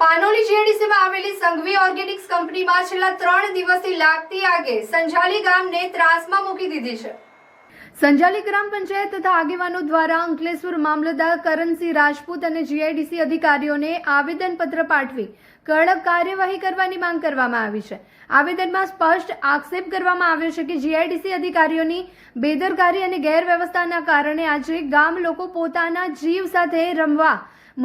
પાનોલી જીઆઈડીસીમાં આવેલી સંઘવી ઓર્ગેનિક્સ કંપનીમાં છેલ્લા ત્રણ દિવસથી લાગતી આગે સંજાલી ગામને ત્રાસમાં મૂકી દીધી છે. સંજાલી ગ્રામ પંચાયત તથા આગેવાનો દ્વારા અંકલેશ્વર મામલતદાર કરણસિંહ રાજપૂત અને જીઆઈડીસી અધિકારીઓને આવેદનપત્ર પાઠવી કડક કાર્યવાહી કરવાની માંગ કરવામાં આવી છે. આવેદનમાં સ્પષ્ટ આક્ષેપ કરવામાં આવ્યો છે કે જીઆઈડીસી અધિકારીઓની બેદરકારી અને ગેરવ્યવસ્થાના કારણે આજે ગામ લોકો પોતાના જીવ સાથે રમવા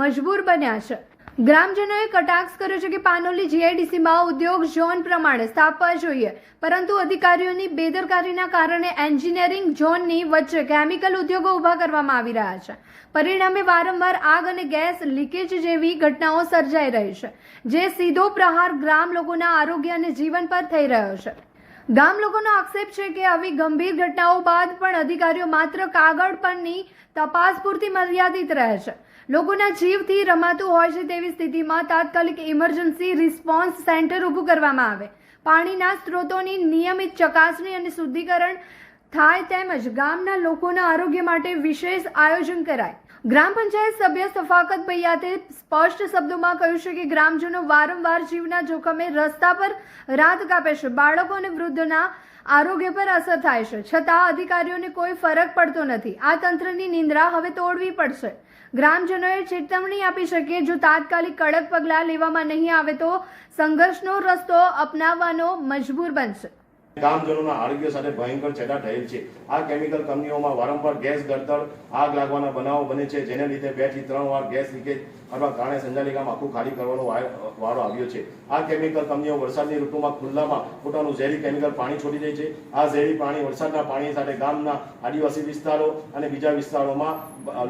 મજબૂર બન્યા છે. ગ્રામજનોએ કટાક્ષ કર્યો છે કે પાનોલી જીઆઈડીસીમાં ઉદ્યોગ ઝોન પ્રમાણે સ્થાપવા જોઈએ. પરંતુ અધિકારીઓની બેદરકારીના કારણે એન્જિનિયરિંગ ઝોનની વચ્ચે કેમિકલ ઉદ્યોગો ઊભા કરવામાં આવી રહ્યા છે. પરિણામે વારંવાર આગ અને ગેસ લીકેજ જેવી ઘટનાઓ સર્જાઈ રહી છે, જે સીધો પ્રહાર ગ્રામ લોકોના આરોગ્ય અને જીવન પર થઈ રહ્યો છે. ગામ લોકોનો આક્ષેપ છે કે આવી ગંભીર ઘટનાઓ બાદ પણ અધિકારીઓ માત્ર કાગળ પરની તપાસ પૂરતી મર્યાદિત રહે છે. લોકોના જીવથી રમાતું હોય છે તેવી સ્થિતિમાં તાત્કાલિક ઇમરજન્સી રિસ્પોન્સ સેન્ટર ઊભું કરવામાં આવે. પાણીના સ્ત્રોતોની નિયમિત ચકાસણી અને શુદ્ધિકરણ થાય તેમજ ગામના લોકોના આરોગ્ય માટે વિશેષ આયોજન કરાય. ગ્રામ પંચાયત સભ્ય સફાકત ભૈયાતે સ્પષ્ટ શબ્દોમાં કહ્યું છે કે ગ્રામજનો વારંવાર જીવના જોખમે રસ્તા પર રાત કાપે છે. બાળકો અને વૃદ્ધના આરોગ્ય પર અસર થાય છે. છતાં અધિકારીઓને કોઈ ફરક પડતો નથી. આ તંત્રની નિંદ્રા હવે તોડવી પડશે. ગ્રામજનોએ ચેતવણી આપી છે કે જો તાત્કાલિક કડક પગલાં લેવામાં નહીં આવે તો સંઘર્ષનો રસ્તો અપનાવવાનો મજબૂર બનશે. ગામજનોના આરોગ્ય સાથે ભયંકર છેડા થયેલ છે. આ કેમિકલ કંપનીઓમાં વારંવાર ગેસ ગળતર આગ લાગવાના બનાવો બને છે, જેને લીધે બેથી ત્રણ વાર ગેસ લીકેજ અથવા કારણે સંજાલિકામાં આખું ખાલી કરવાનો વારો આવ્યો છે. આ કેમિકલ કંપનીઓ વરસાદની ઋતુમાં ખુલ્લામાં પોતાનું ઝેરી કેમિકલ પાણી છોડી દે છે. આ ઝેરી પાણી વરસાદના પાણી સાથે ગામના આદિવાસી વિસ્તારો અને બીજા વિસ્તારોમાં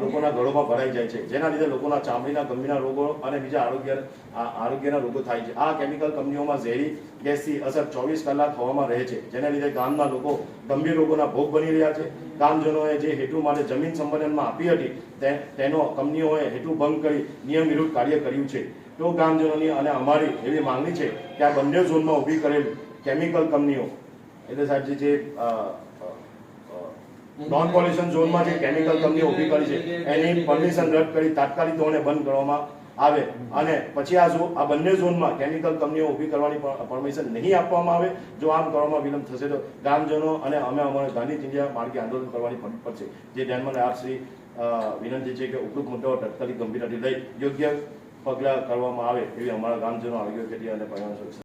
લોકોના ઘરોમાં ભરાઈ જાય છે. જેના લીધે લોકોના ચામડીના ગંભીર રોગો અને બીજા આરોગ્ય આરોગ્યના રોગો થાય છે. આ કેમિકલ કંપનીઓમાં ઝેરી, ગેસથી અસર ચોવીસ કલાક હવામાં રહે છે. જેને લીધે ગામના લોકો ગંભીર રોગોના ભોગ બની રહ્યા છે. ગામજનોએ જે હેતુ માટે જમીન સંપાદનમાં આપી હતી તેનો કંપનીઓએ હેતુ ભંગ કરી નિયમ વિરુદ્ધ કાર્ય કર્યું છે. તો ગામજનોની અને અમારી એવી માંગણી છે કે આ બંને ઝોનમાં ઊભી કરેલ કેમિકલ કંપનીઓ, એટલે સાહેબ જે- નોન પોલ્યુશન ઝોનમાં જે કેમિકલ કંપનીઓ ઊભી કરી છે, એની પરમિશન રદ કરી તાત્કાલિક ધોરણે બંધ કરવામાં આવે. અને પછી આ ઝો- આ બંને ઝોનમાં કેમિકલ કંપનીઓ ઊભી કરવાની પરમિશન નહીં આપવામાં આવે. જો આમ કરવામાં વિલંબ થશે તો ગામજનો અને અમે અમારે ગાંધી ચિંધ્યા માર્ગે આંદોલન કરવાની પડશે. જે ધ્યાનમાં આપ શ્રી વિનંતી છે કે ઉપરોક્ત મુદ્દાઓ તાત્કાલિક ગંભીરતાથી લઈ યોગ્ય પગલાં કરવામાં આવે એવી અમારા ગામજનો આરોગ્ય ખેતી અને સુરક્ષા